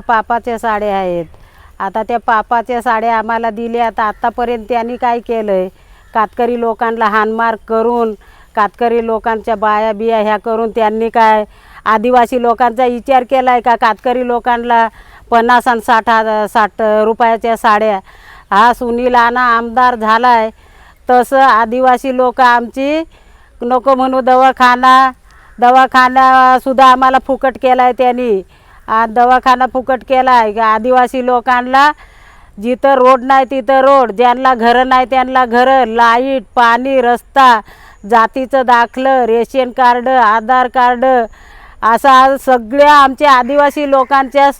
पापाच्या साड्या आहेत. आता त्या पापाच्या साड्या आम्हाला दिल्या आता आत्तापर्यंत त्यांनी काय केलं आहे कातकरी लोकांना हानमार करून कातकरी लोकांच्या बाया बिया ह्या करून त्यांनी काय आदिवासी लोकांचा विचार केला आहे का? कातकरी लोकांना पन्नास आणि साठ हजार साठ रुपयाच्या साड्या. हा सुनील आना आमदार झाला आहे तसं आदिवासी लोक आमची नको म्हणू दवाखाना दवाखानासुद्धा आम्हाला फुकट केला आहे त्यांनी. आज दवाखाना फुकट केला आहे का आदिवासी लोकांना जिथं रोड नाही तिथं रोड. ज्यांना घरं नाही त्यांना घरं. लाइट पाणी रस्ता जातीचं दाखलं रेशन कार्ड आधार कार्ड. असा सगळ्या आमच्या आदिवासी लोकांच्या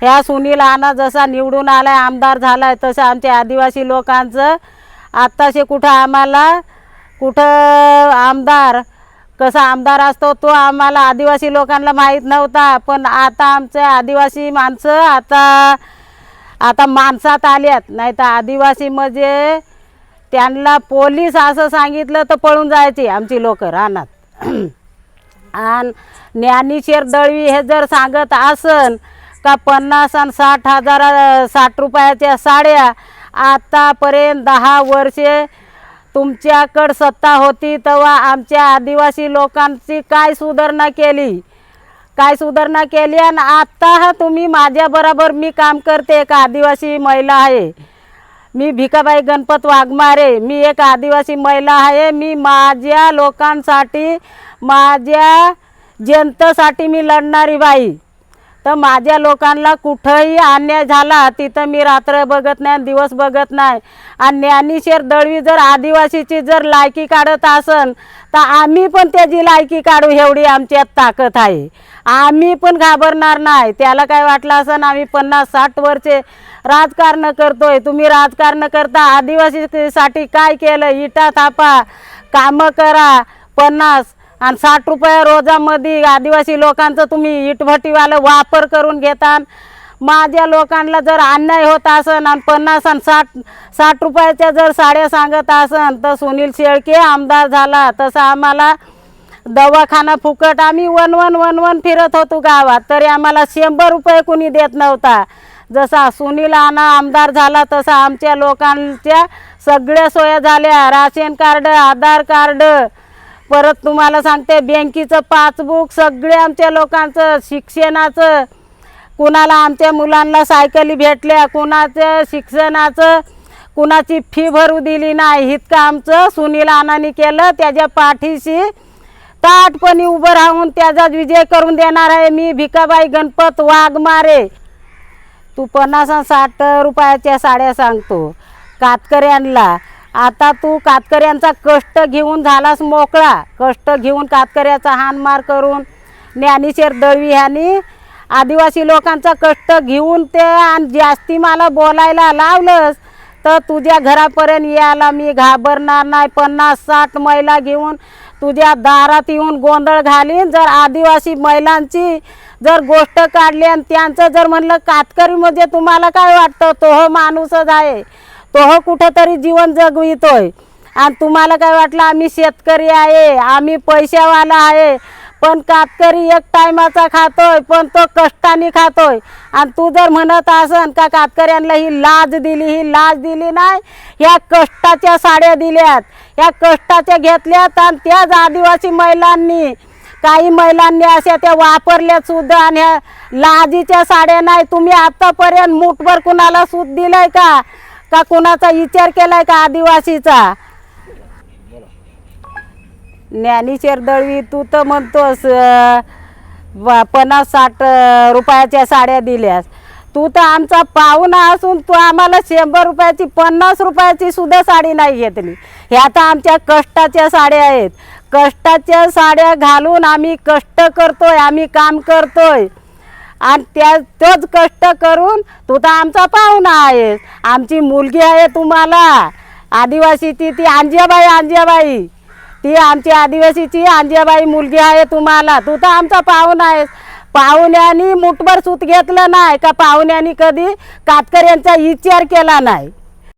ह्या सुनील आना जसा निवडून आला आहे आमदार झाला आहे तसं आमच्या आदिवासी लोकांचं आत्ताशे कुठं आम्हाला कुठं आमदार कसा आमदार असतो तो आम्हाला आदिवासी लोकांना माहीत नव्हता पण आता आमचे आदिवासी माणसं आता आता माणसात आल्यात. नाही तर आदिवासी म्हणजे त्यांना पोलीस असं सांगितलं तर पळून जायचे आमची लोक रानात. आणि ज्ञानेश्वर दळवी हे जर सांगत असन का पन्नास आणि साठ हजार साठ रुपयाच्या साड्या आतापर्यंत दहा वर्षे तुमच्याकडं सत्ता होती तेव्हा आमच्या आदिवासी लोकांची काय सुधारणा केली? काय सुधारणा केली आणि आत्ता तुम्ही माझ्याबरोबर मी काम करते एक आदिवासी महिला आहे. मी भिकाबाई गणपत वाघमारे मी एक आदिवासी महिला आहे. मी माझ्या लोकांसाठी माझ्या जनतेसाठी मी लढणारी बाई. तर माझ्या लोकांना कुठंही अन्याय झाला तिथं मी रात्र बघत नाही आणि दिवस बघत नाही. आणि ज्ञानेश्वर दळवी जर आदिवासीची जर लायकी काढत असन तर आम्ही पण त्याची लायकी काढू एवढी आमच्यात ताकद आहे. आम्ही पण घाबरणार नाही. त्याला काय वाटलं असन आम्ही पन्नास साठ वर्षे राजकारण करतोय. तुम्ही राजकारण करता आदिवासीसाठी काय केलं? इटा थापा कामं करा पन्नास. आणि साठ रुपये रोजामध्ये आदिवासी लोकांचं तुम्ही इटभटीवालं वापर करून घेता माझ्या लोकांना जर अन्याय होत असन आणि पन्नास आणि साठ साठ रुपयाच्या जर साड्या सांगत असन तर सुनील शेळके आमदार झाला. तसं आम्हाला दवाखाना फुकट आम्ही वन वन वन वन फिरत होतो गावात. तरी आम्हाला शंभर रुपये कुणी देत नव्हता. जसा सुनील आना आमदार झाला तसा आमच्या लोकांच्या सगळ्या सोया झाल्या. राशन कार्ड आधार कार्ड परत तुम्हाला सांगते बँकेचं पासबुक सगळे आमच्या लोकांचं शिक्षणाचं. कुणाला आमच्या मुलांना सायकली भेटल्या कुणाचं शिक्षणाचं कुणाची फी भरू दिली नाही. इतकं आमचं सुनील आनानी केलं त्याच्या पाठीशी ताटपणी उभं राहून त्याचा विजय करून देणार आहे मी. भिकाबाई गणपत वाघमारे. तू पन्नास साठ रुपयाच्या साड्या सांगतो. कातकऱ्यांना आता तू कातकऱ्यांचा कष्ट घेऊन झालास मोकळा. कष्ट घेऊन कातकऱ्याचा हानमार करून ज्ञानेश्वर दळवी ह्यांनी आदिवासी लोकांचा कष्ट घेऊन ते आणि जास्ती मला बोलायला लावलंस तर तुझ्या घरापर्यंत यायला मी घाबरणार नाही. पन्नास साठ महिला घेऊन तुझ्या दारात येऊन गोंधळ घालीन. जर आदिवासी महिलांची जर गोष्ट काढली आणि त्यांचं जर म्हणलं कातकरी म्हणजे तुम्हाला काय वाटतं? तो हो माणूसच आहे. तो हो कुठंतरी जीवन जगवितोय. आणि तुम्हाला काय वाटलं आम्ही शेतकरी आहे आम्ही पैशावाला आहे पण कातकरी एक टायमाचा खातोय पण तो कष्टाने खातोय. आणि तू जर म्हणत असन का कातकऱ्यांना ही लाज दिली ही लाज दिली नाही ह्या कष्टाच्या साड्या दिल्यात ह्या कष्टाच्या घेतल्यात आणि त्याच आदिवासी महिलांनी काही महिलांनी अशा त्या वापरल्या सुद्धा आणि ह्या लाजीच्या साड्या नाही. तुम्ही आतापर्यंत मुठभर कुणाला सूत दिलंय का? का कुणाचा विचार केलाय का आदिवासीचा? ज्ञानेश्वर दळवी तू तर म्हणतोस पन्नास साठ रुपयाच्या साड्या दिल्यास. तू तर आमचा पाहुणा असून तू आम्हाला शंभर रुपयाची पन्नास रुपयाची सुद्धा साडी नाही घेतली. ह्या तर आमच्या कष्टाच्या साड्या आहेत. कष्टाच्या साड्या घालून आम्ही कष्ट करतोय आम्ही काम करतोय. आणि त्या तोच कष्ट करून तू तर आमचा पाहुणा आहेस. आमची मुलगी आहे तुम्हाला. आदिवासीची ती आंजियाबाई आंजियाबाई ती आमची आदिवासीची आंजियाबाई मुलगी आहे तुम्हाला. तू तर आमचा पाहुणा आहेस. पाहुण्यानी मुठभर सूत घेतलं नाही का? पाहुण्यानी कधी कातकऱ्यांचा विचार केला नाही.